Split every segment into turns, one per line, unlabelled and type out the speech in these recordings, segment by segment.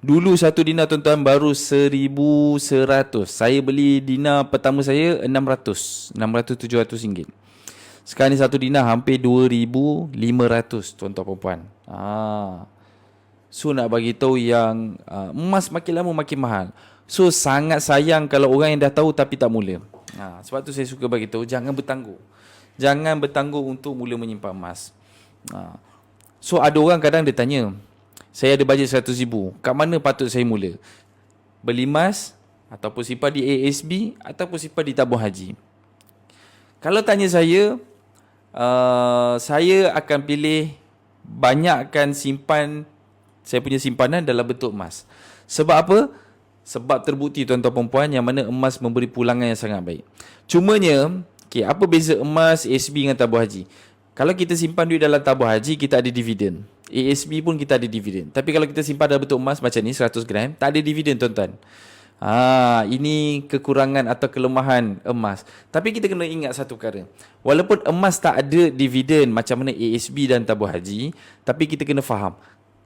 Dulu satu dinar tuan-tuan baru 1100. Saya beli dinar pertama saya 600. 600 700 ringgit. Sekarang ni satu dinar hampir 2500 tuan-tuan puan-puan. Ah. So nak bagi tahu yang uh, emas makin lama makin mahal. So sangat sayang kalau orang yang dah tahu tapi tak mula. Ha, sebab tu saya suka bagi tahu jangan bertangguh. Jangan bertangguh untuk mula menyimpan emas. Ha. So ada orang kadang dia tanya, saya ada bajet 100 ribu. Kat mana patut saya mula? Beli emas ataupun simpan di ASB ataupun simpan di tabung haji. Kalau tanya saya, uh, saya akan pilih banyakkan simpan saya punya simpanan dalam bentuk emas. Sebab apa? Sebab terbukti tuan-tuan perempuan yang mana emas memberi pulangan yang sangat baik. Cumanya, okay, apa beza emas, ASB dengan tabung haji? Kalau kita simpan duit dalam tabung haji, kita ada dividen. ASB pun kita ada dividen. Tapi kalau kita simpan dalam bentuk emas macam ni 100 gram, tak ada dividen tuan-tuan. Ha, ini kekurangan atau kelemahan emas. Tapi kita kena ingat satu perkara. Walaupun emas tak ada dividen macam mana ASB dan tabung haji, tapi kita kena faham.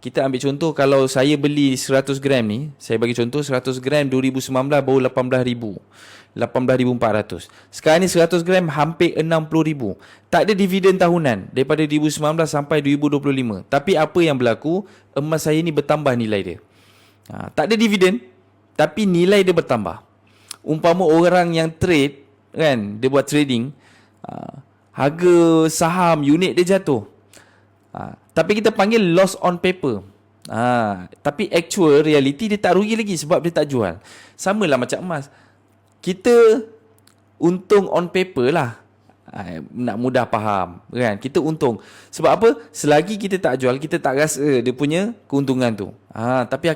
Kita ambil contoh kalau saya beli 100 gram ni, saya bagi contoh 100 gram 2019 baru 18,000. 18,400. Sekarang ni 100 gram hampir 60,000. Tak ada dividen tahunan daripada 2019 sampai 2025. Tapi apa yang berlaku, emas saya ni bertambah nilai dia. Ha, tak ada dividen, tapi nilai dia bertambah. Umpama orang yang trade, kan, dia buat trading, ha, harga saham unit dia jatuh. Ha, tapi kita panggil loss on paper. Ha, tapi actual reality dia tak rugi lagi sebab dia tak jual. Sama lah macam emas kita untung on paper lah. Ha, nak mudah faham kan kita untung sebab apa selagi kita tak jual kita tak rasa dia punya keuntungan tu ha, tapi